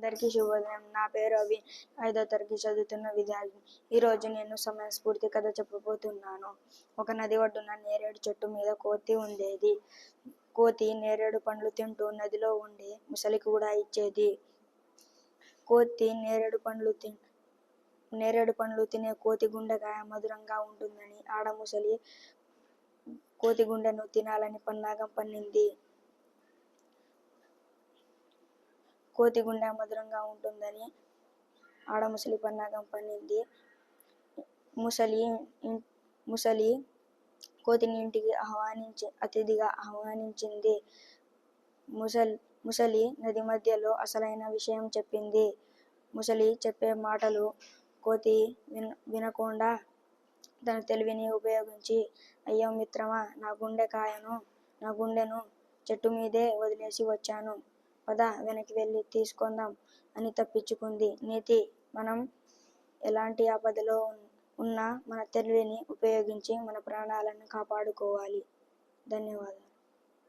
అందరికీ శుభోదయం. నా పేరు అవి. ఐదో తరగతి చదువుతున్న విద్యార్థిని ఈరోజు నేను సమయస్ఫూర్తి కథ చెప్పబోతున్నాను. ఒక నది ఒడ్డున నేరేడు చెట్టు మీద కోతి ఉండేది. కోతి నేరేడు పండ్లు తింటూ నదిలో ఉండే ముసలికి కూడా ఇచ్చేది. కోతి నేరేడు పండ్లు తి నేరేడు పండ్లు తినే కోతి గుండెకాయ మధురంగా ఉంటుందని ఆడ ముసలి కోతి గుండెను తినాలని పన్నాగం పన్నింది. కోతి గుండె మధురంగా ఉంటుందని ఆడ ముసలి పన్నాగం పన్నింది. ముసలి ముసలి కోతిని ఇంటికి ఆహ్వానించి అతిథిగా ఆహ్వానించింది. ముసలి ముసలి నది మధ్యలో అసలైన విషయం చెప్పింది. ముసలి చెప్పే మాటలు కోతి విన వినకుండా తన తెలివిని ఉపయోగించి అయ్యో మిత్రమా నా గుండె కాయను నా గుండెను చెట్టు మీదే వదిలేసి వచ్చాను. పద వెనక్కి వెళ్ళి తీసుకుందాం అని తప్పించుకుంది. నీతి మనం ఎలాంటి ఆపదలో ఉన్నా మన తెలివిని ఉపయోగించి మన ప్రాణాలను కాపాడుకోవాలి. ధన్యవాదాలు.